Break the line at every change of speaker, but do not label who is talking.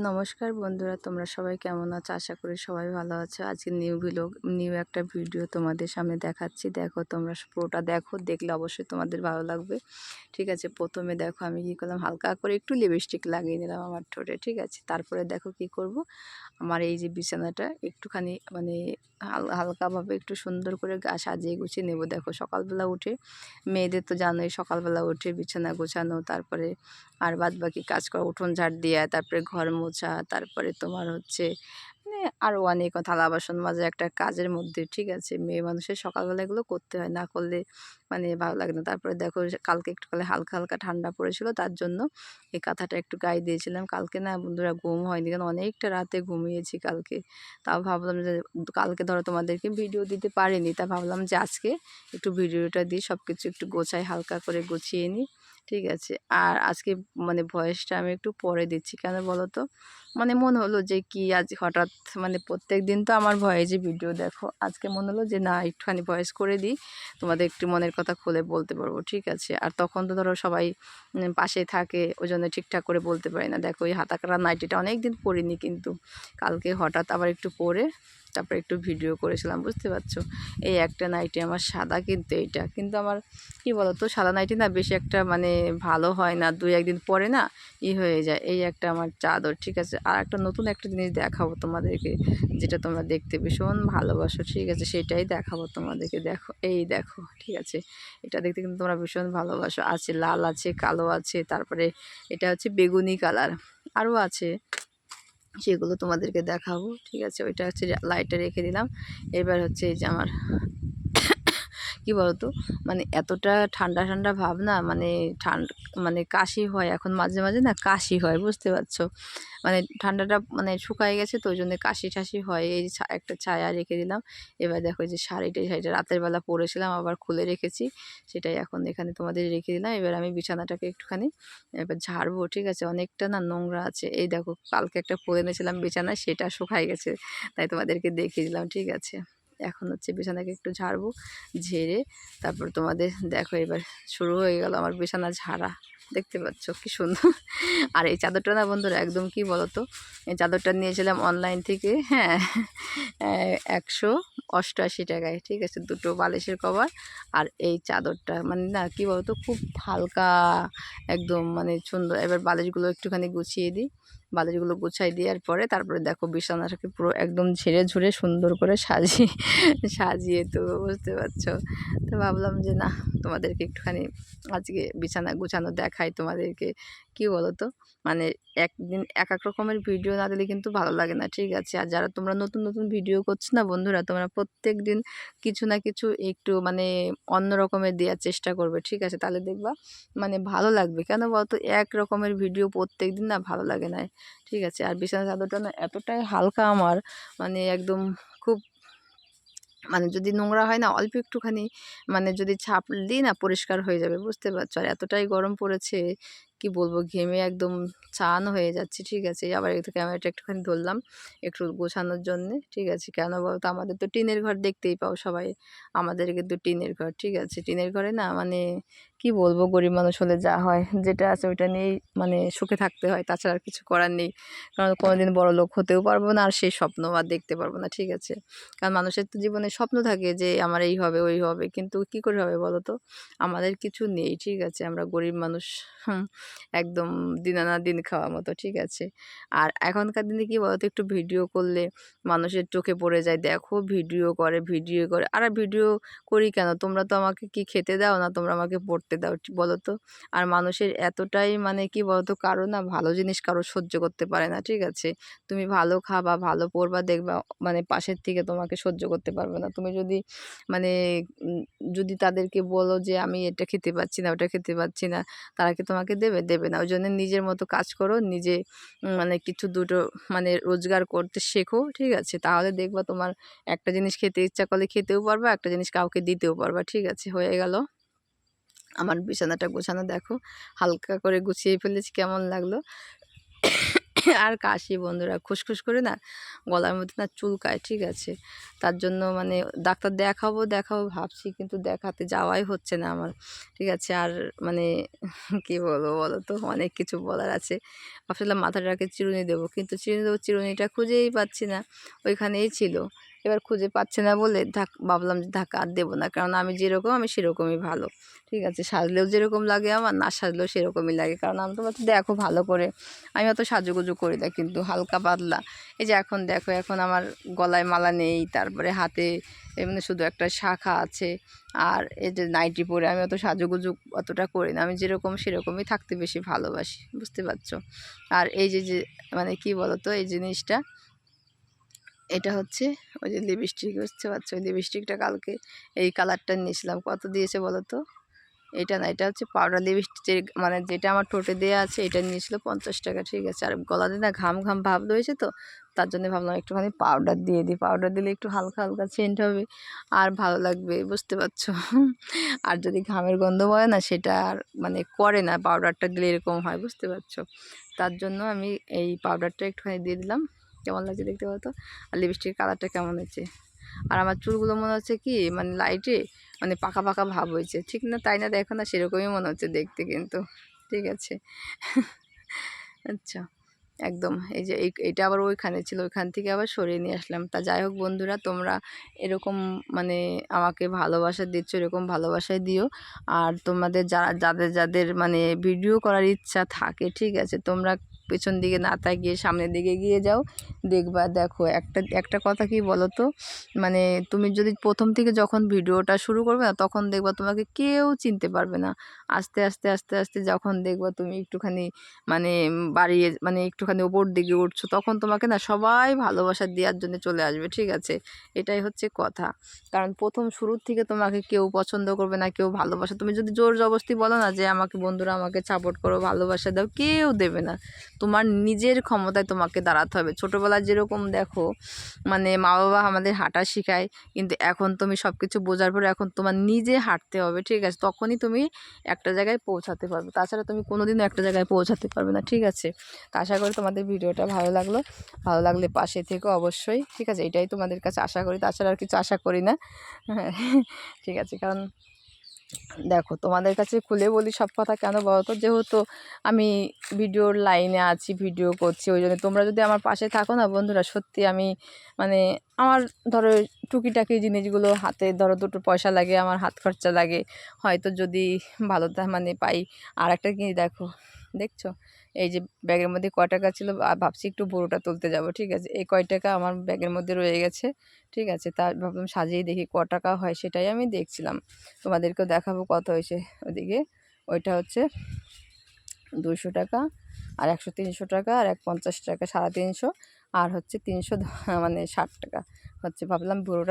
নমস্কার বন্ধুরা, তোমরা সবাই কেমন আছো? আশা করি সবাই ভালো আছো। আজকে নিউ ভিলগ নিউ একটা ভিডিও তোমাদের সামনে দেখাচ্ছি। দেখো, তোমরা পুরোটা দেখো, দেখলে অবশ্যই তোমাদের ভালো লাগবে। ঠিক আছে, প্রথমে দেখো, আমি কী করলাম, হালকা করে একটু লিপস্টিক লাগিয়ে নিলাম আমার ঠোঁটে, ঠিক আছে? তারপরে দেখো কি করব? আমার এই যে বিছানাটা একটুখানি মানে হাল- হালকাভাবে একটু সুন্দর করে গা সাজিয়ে গুছিয়ে নেব। দেখো, সকালবেলা উঠে, মেয়েদের তো জানোই সকালবেলা উঠে বিছানা গোছানো, তারপরে আর বাদ বাকি কাজ করা, উঠোন ঝাড় দেওয়া তারপরে ঘর মোছা তারপরে তোমার হচ্ছে মানে আরও অনেক থালা বাসন মাজা একটা কাজের মধ্যে, ঠিক আছে? মেয়ে মানুষের সকালবেলা এগুলো করতে হয়, না করলে মানে ভালো লাগে না। তারপরে দেখো কালকে একটু কালে হালকা হালকা ঠান্ডা পড়েছিল, তার জন্য এই কাঁথাটা একটু গায়ে দিয়েছিলাম। কালকে না বন্ধুরা ঘুম হয়নি, কারণ অনেকটা রাতে ঘুমিয়েছি কালকে। তাও ভাবলাম যে কালকে ধরো তোমাদেরকে ভিডিও দিতে পারিনি, তা ভাবলাম যে আজকে একটু ভিডিওটা দিই সব কিছু একটু গোছাই, হালকা করে গুছিয়ে নিই। ঠিক আছে। আর আজকে মানে ভয়েসটা আমি একটু পরে দিচ্ছি, কেন বলো তো মানে মনে হলো যে কি আজ হঠাৎ মানে প্রত্যেক দিন তো আমার ভয়েসে ভিডিও দেখো। আজকে মনে হলো যে না, একটুখানি ভয়েস করে দিই, তোমাদের একটু মনের কথা খুলে বলতে পারব, ঠিক আছে? আর তখন তো ধরো সবাই পাশে থাকে ওই জন্য ঠিকঠাক করে বলতে পারি না। দেখো এই হাতাকাটা নাইটিটা অনেক দিন পরিনি কিন্তু, কালকে হঠাৎ আবার একটু পরে তারপরে একটু ভিডিও করেছিলাম, বুঝতে পারছ? এই একটা নাইটি আমার সাদা কিন্তু এইটা। কিন্তু আমার, কি বলতো, সাদা নাইটি না বেশি একটা মানে ভালো হয় না, দুই একদিন পরে না ই হয়ে যায়। এই একটা আমার চাদর, ঠিক আছে? আর একটা নতুন একটা জিনিস দেখাবো তোমাদেরকে, যেটা তোমরা দেখতে ভীষণ ভালোবাসো, ঠিক আছে? সেটাই দেখাবো তোমাদেরকে। দেখো, এই দেখো, ঠিক আছে? এটা দেখতে কিন্তু তোমরা ভীষণ ভালোবাসো। আছে লাল আছে, কালো আছে, তারপরে এটা হচ্ছে বেগুনি কালার আরও আছে। সেগুলো তোমাদেরকে দেখাবো। ঠিক আছে, ওইটা হচ্ছে লাইটে রেখে দিলাম। এবার হচ্ছে এই যে আমার কি বলতো? মানে এতটা ঠান্ডা ঠান্ডা ভাব না মানে ঠান্ডা মানে কাশি হয়, এখন মাঝে মাঝে না কাশি হয়, বুঝতে পারছ? মানে ঠান্ডাটা মানে শুকায় গেছে তো ওই জন্য কাশি টাশি হয়, এই একটা ছায়া রেখে দিলাম। এবার দেখো যে শাড়িটা শাড়িটা রাতের বেলা পরেছিলাম, আবার খুলে রেখেছি। সেটাই এখন এখানে তোমাদের রেখে দিলাম। এবার আমি বিছানাটাকে একটুখানি এবার ঝাড়বো, ঠিক আছে? অনেকটা না নোংরা আছে। এই দেখো, কালকে একটা পরে এনেছিলাম বিছানায়, সেটা শুকায় গেছে। তাই তোমাদেরকে দেখিয়ে দিলাম, ঠিক আছে? এখন হচ্ছে বিছানাকে একটু ঝাড়বো, ঝেড়ে তারপর তোমাদের দেখো এবার শুরু হয়ে গেল আমার বিছানা ঝাড়া। দেখতে পাচ্ছ কি সুন্দর। আর এই চাদরটা না বন্ধুরা একদম কি বলতো? এই চাদরটা নিয়েছিলাম অনলাইন থেকে হ্যাঁ একশো অষ্টআশি টাকায়, ঠিক আছে? দুটো বালিশের কভার আর এই চাদরটা মানে না কি বলতো? খুব হালকা, একদম মানে সুন্দর। এবার বালিশগুলো একটুখানি গুছিয়ে দিই। বালিশগুলো গুছাই দেওয়ার পরে তারপরে দেখো বিছানাটাকে পুরো একদম ঝেড়ে ঝুড়ে সুন্দর করে সাজিয়ে সাজিয়ে তো বুঝতে পারছ। তো ভাবলাম যে না, তোমাদেরকে একটুখানি আজকে বিছানা গুছানো দেখাই তোমাদেরকে। কি বলো তো মানে একদিন এক এক রকমের ভিডিও না দিলে কিন্তু ভালো লাগে না, ঠিক আছে? আর যারা তোমরা নতুন নতুন ভিডিও করছ না বন্ধুরা, তোমরা প্রত্যেক দিন কিছু না কিছু একটু মানে অন্য রকমের দেওয়ার চেষ্টা করবে, ঠিক আছে? তাহলে দেখবা মানে ভালো লাগবে। কেন বলতো? এক রকমের ভিডিও প্রত্যেক দিন না ভালো লাগে না। ঠিক আছে? আর বিছানা চাদরটা না এতটাই হালকা আমার মানে একদম খুব মানে যদি নোংরা হয় না, অল্প একটুখানি মানে যদি ছাপ দিই না, পরিষ্কার হয়ে যাবে, বুঝতে পারছ? আর এতটাই গরম পড়েছে, কি বলব, ঘেমে একদম চান হয়ে যাচ্ছে, ঠিক আছে? আবার একটু ক্যামেরাটা একটুখানি ধরলাম, একটু গোছানোর জন্যে, ঠিক আছে? কেন বলতো আমাদের তো টিনের ঘর দেখতেই পাও সবাই, আমাদের কিন্তু টিনের ঘর, ঠিক আছে? টিনের ঘরে না মানে কি বলব গরিব মানুষ হলে যা হয়, যেটা আছে ওইটা নিয়েই মানে সুখে থাকতে হয়, তাছাড়া আর কিছু করার নেই। কারণ কোনোদিন বড় লোক হতেও পারব না আর সেই স্বপ্ন আর দেখতে পারব না, ঠিক আছে? কারণ মানুষের তো জীবনে স্বপ্ন থাকে যে আমার এই হবে, ওই হবে, কিন্তু কি করে হবে বলো তো? আমাদের কিছু নেই, ঠিক আছে? আমরা গরিব মানুষ একদম দিন আনা দিন খাওয়া মতো, ঠিক আছে? আর এখনকার দিনে কি বলতো একটু ভিডিও করলে মানুষের চোখে পড়ে যায়, দেখো ভিডিও করে ভিডিও করে, আর ভিডিও করি কেন? তোমরা তো আমাকে কি খেতে দাও না? তোমরা আমাকে পড়তে দাও ঠিক বলো তো আর মানুষের এতটাই মানে কি বলতো? কারও না ভালো জিনিস কারও সহ্য করতে পারে না, ঠিক আছে? তুমি ভালো খাবা, ভালো পড়বা দেখবা মানে পাশের থেকে তোমাকে সহ্য করতে পারবে না। তুমি যদি মানে যদি তাদেরকে বলো যে, আমি এটা খেতে পাচ্ছি না, ওটা খেতে পাচ্ছি না, তারা কি তোমাকে দেবে? দেবে না। ওই জন্য নিজের মতো কাজ করো, নিজে মানে কিছু দুটো মানে রোজগার করতে শেখো, ঠিক আছে? তাহলে দেখবা তোমার একটা জিনিস খেতে ইচ্ছা করলে খেতেও পারবা, একটা জিনিস কাউকে দিতেও পারবা, ঠিক আছে? হয়ে গেল। আমার বিছানাটা গোছানো, দেখো। হালকা করে গুছিয়ে ফেলেছি, কেমন লাগল? আর কাশি, বন্ধুরা খুসখুস করে না গলার মধ্যে না চুলকায় ঠিক আছে? তার জন্য মানে ডাক্তার দেখাবো দেখাবো, ভাবছি, কিন্তু দেখাতে যাওয়াই হচ্ছে না আমার, ঠিক আছে? আর মানে কি বলব বলো তো, অনেক কিছু বলার আছে। ভাবছিলাম মাথাটাকে চিরুনি দেবো, কিন্তু চিরুনি দেবো, চিরুনিটা খুঁজেই পাচ্ছি না। ওইখানেই ছিল। এবার খুঁজে পাচ্ছে না বলে ধাক, ভাবলাম যে ধাক্কা আর দেবো না। কারণ আমি যেরকম, আমি সেরকমই ভালো। ঠিক আছে, সাজলেও যেরকম লাগে আমার, না সাজলেও সেরকমই লাগে। কারণ আমি তোমার তো দেখো ভালো করে। আমি অত সাজুগুজু করি না, কিন্তু হালকা পাতলা। এই যে এখন দেখো, এখন আমার গলায় মালা নেই, তারপরে হাতে এমনি শুধু একটা শাখা আছে, আর এই যে নাইটি পরে আমি অত সাজুগুজু অতটা করি না। আমি যেরকম সেরকমই থাকতে বেশি ভালোবাসি, বুঝতে পারছ? আর এই যে যে মানে কি বলো তো এই জিনিসটা এটা হচ্ছে ওই যে লিপস্টিক বুঝতে পারছ? ওই লিপস্টিকটা কালকে এই কালারটা নিয়েছিলাম। কত দিয়েছে বলো তো এটা না, এটা হচ্ছে পাউডার লিপস্টিক মানে যেটা আমার ঠোঁটে দেওয়া আছে, এটা নিয়েছিল পঞ্চাশ টাকা, ঠিক আছে? আর গলাতে না ঘাম ঘাম ভাব রয়েছে তো, তার জন্য ভাবলাম একটুখানি পাউডার দিয়ে দিই। পাউডার দিলে একটু হালকা হালকা সেন্ট হবে আর ভালো লাগবে, বুঝতে পারছ? আর যদি ঘামের গন্ধ বলে না, সেটা আর মানে করে না পাউডারটা দিলে এরকম হয়, বুঝতে পারছ? তার জন্য আমি এই পাউডারটা একটুখানি দিয়ে দিলাম। কেমন লাগছে দেখতে পাতো আর লিপস্টিকের কালারটা কেমন হয়েছে? আর আমার চুলগুলো মনে হচ্ছে কি মানে লাইটে মানে পাকা পাকা ভাব হয়েছে। ঠিক না, তাই না? দেখো না, সেরকমই মনে হচ্ছে দেখতে কিন্তু। ঠিক আছে। আচ্ছা একদম। এই যে এটা আবার ওইখানে ছিল, ওইখান থেকে আবার সরিয়ে নিয়ে আসলাম। তা যাই হোক বন্ধুরা, তোমরা এরকম মানে আমাকে ভালোবাসা দিচ্ছ, এরকম ভালোবাসায় দিও। আর তোমাদের যারা, যাদের যাদের মানে ভিডিও করার ইচ্ছা থাকে, ঠিক আছে? তোমরা পেছন দিকে না তাকিয়ে সামনের দিকে গিয়ে যাও। দেখবা দেখো একটা একটা কথা কি বলো তো মানে তুমি যদি প্রথম থেকে যখন ভিডিওটা শুরু করবে না, তখন দেখবা তোমাকে কেউ চিনতে পারবে না। আস্তে আস্তে আস্তে আস্তে যখন দেখবা তুমি একটুখানি মানে বাড়িয়ে মানে একটুখানি ওপর দিকে উঠছো, তখন তোমাকে না সবাই ভালোবাসা দেওয়ার জন্য চলে আসবে, ঠিক আছে? এটাই হচ্ছে কথা। কারণ প্রথম শুরুর থেকে তোমাকে কেউ পছন্দ করবে না, কেউ ভালোবাসা। তুমি যদি জোর জবস্তি বলো না যে, আমাকে বন্ধুরা আমাকে সাপোর্ট করো, ভালোবাসা দাও কেউ দেবে না। তোমার নিজের ক্ষমতায় তোমাকে দাঁড়াতে হবে। ছোটোবেলায় যেরকম দেখো মানে মা বাবা আমাদের হাঁটা শেখায়, কিন্তু এখন তুমি সব কিছু বোঝার পরে এখন তোমার নিজে হাঁটতে হবে, ঠিক আছে? তখনই তুমি একটা জায়গায় পৌঁছাতে পারবে। তাছাড়া তুমি কোনো দিনও একটা জায়গায় পৌঁছাতে পারবে না, ঠিক আছে? তো আশা করি তোমাদের ভিডিওটা ভালো লাগল। ভালো লাগলে পাশে থেকে অবশ্যই, ঠিক আছে? এটাই তোমাদের কাছে আশা করি। তাছাড়া আর কিছু আশা করি না। ঠিক আছে? কারণ দেখো, তোমাদের কাছে খুলে বলি সব কথা কেন বলো তো যেহেতু আমি ভিডিওর লাইনে আছি ভিডিও করছি, ওই জন্য তোমরা যদি আমার পাশে থাকো না বন্ধুরা, সত্যি আমি মানে আমার ধরো টুকিটাকি জিনিসগুলো হাতে ধরো দুটো পয়সা লাগে, আমার হাত খরচা লাগে, হয়তো যদি ভালো মানে পাই। আর একটা কি দেখো, দেখছ? এই যে ব্যাগের মধ্যে কয় টাকা ছিল ভাবছি একটু বড়োটা তুলতে যাব, ঠিক আছে? এই কয় টাকা আমার ব্যাগের মধ্যে রয়ে গেছে, ঠিক আছে? তা ভাবলাম সাজিয়ে দেখি ক টাকা হয় সেটাই আমি দেখছিলাম। তোমাদেরকেও দেখাবো কত হয়েছে ওদিকে। ওইটা হচ্ছে দুশো টাকা, আর একশো তিনশো টাকা, আর এক পঞ্চাশ টাকা, সাড়ে তিনশো, আর হচ্ছে তিনশো মানে ষাট টাকা। হচ্ছে ভাবলাম পুরোটা